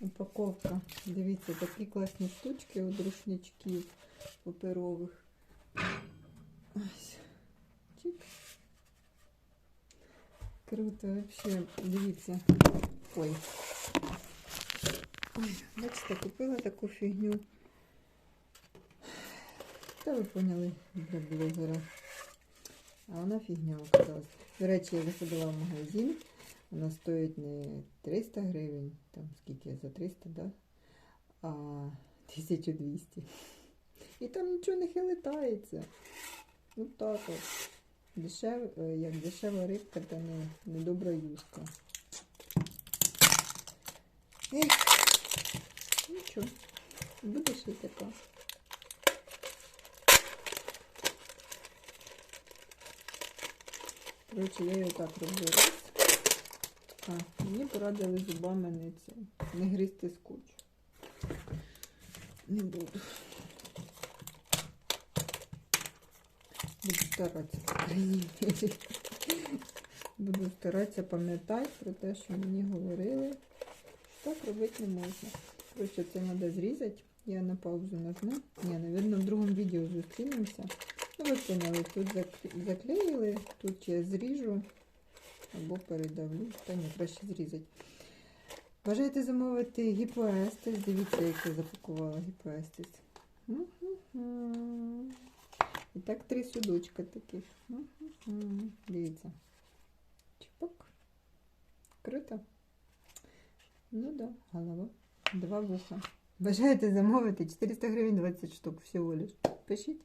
Упаковка. Дивіться, такі класні штучки у рушничків паперових. Чик. Круто, вообще. Дивіться. Ой. Ой, бачите, купила таку фігню. Та ви поняли для блогера. А вона фігня оказалась. До речі, я заходила в магазин. Вона стоїть не 300 гривень, там скільки за 300, да? а 1200. І там нічого не хилитається. Ну так от. Дешев, е, як дешева рибка, та не, не добра юшка. Ех, нічого, буде ще така. Коротше, я його так роблю. А, мені порадили зубами не це, не гризти скотч. Не буду. Буду старатися. Буду старатися пам'ятати про те, що мені говорили. що Так робити не можна. Коротше, це треба зрізати. Я на паузу нажму. Ні, навірно, в другому відео зустрінемося. Ну, ви поняли, тут заклеїли, тут я зріжу або передавлю. Та ні, краще зрізати. Бажаєте замовити гіпоестез? Дивіться, як я запакувала гіпоестез. Мгм. І так три судочка таких. Дивіться. Чпок. Круто. Ну да, голова. Два вуха. Бажаєте замовити 400 гривень 20 штук всього лиш. Пишіть.